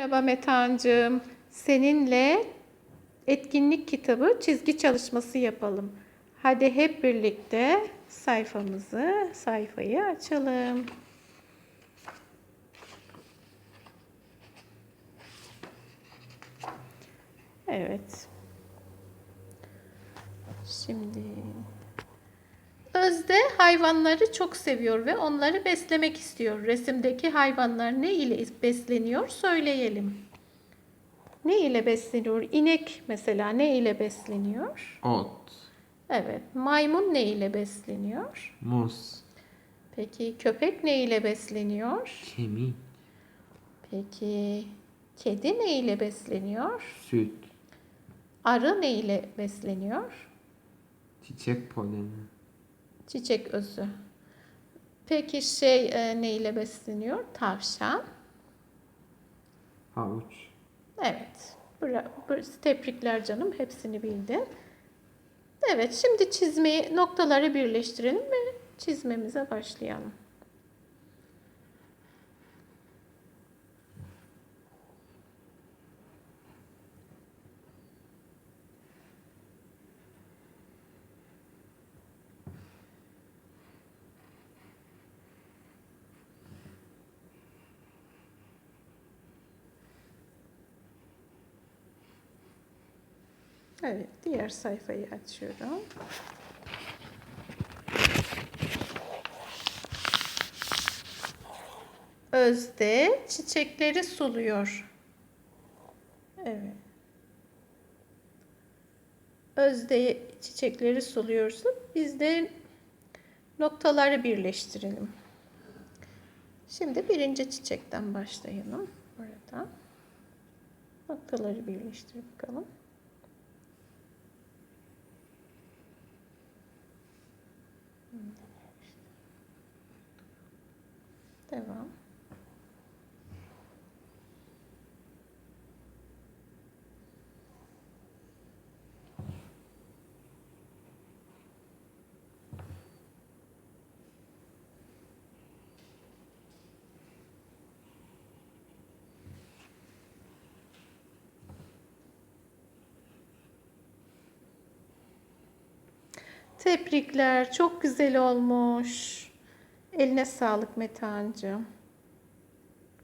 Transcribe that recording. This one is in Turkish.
Merhaba Metehan'cığım. Seninle etkinlik kitabı çizgi çalışması yapalım. Hadi hep birlikte sayfamızı, sayfayı açalım. Evet. Şimdi Özde hayvanları çok seviyor ve onları beslemek istiyor. Resimdeki hayvanlar ne ile besleniyor söyleyelim. Ne ile besleniyor? İnek mesela ne ile besleniyor? Ot, Evet. Maymun ne ile besleniyor? muz, Peki köpek ne ile besleniyor? kemik, Peki kedi ne ile besleniyor? süt, Arı ne ile besleniyor? çiçek poleni, Çiçek özü. Peki şey e, ne ile besleniyor? Tavşan. havuç, Evet. Bra- tebrikler canım. Hepsini bildin. Evet. Şimdi çizmeyi noktaları birleştirelim ve çizmemize başlayalım. Evet. Diğer sayfayı açıyorum. Özde çiçekleri suluyor. Evet. Özde çiçekleri suluyorsun. Biz de noktaları birleştirelim. Şimdi birinci çiçekten başlayalım. Burada. Noktaları birleştir bakalım. Devam. Tebrikler. Çok güzel olmuş. Eline sağlık Metehan'cığım.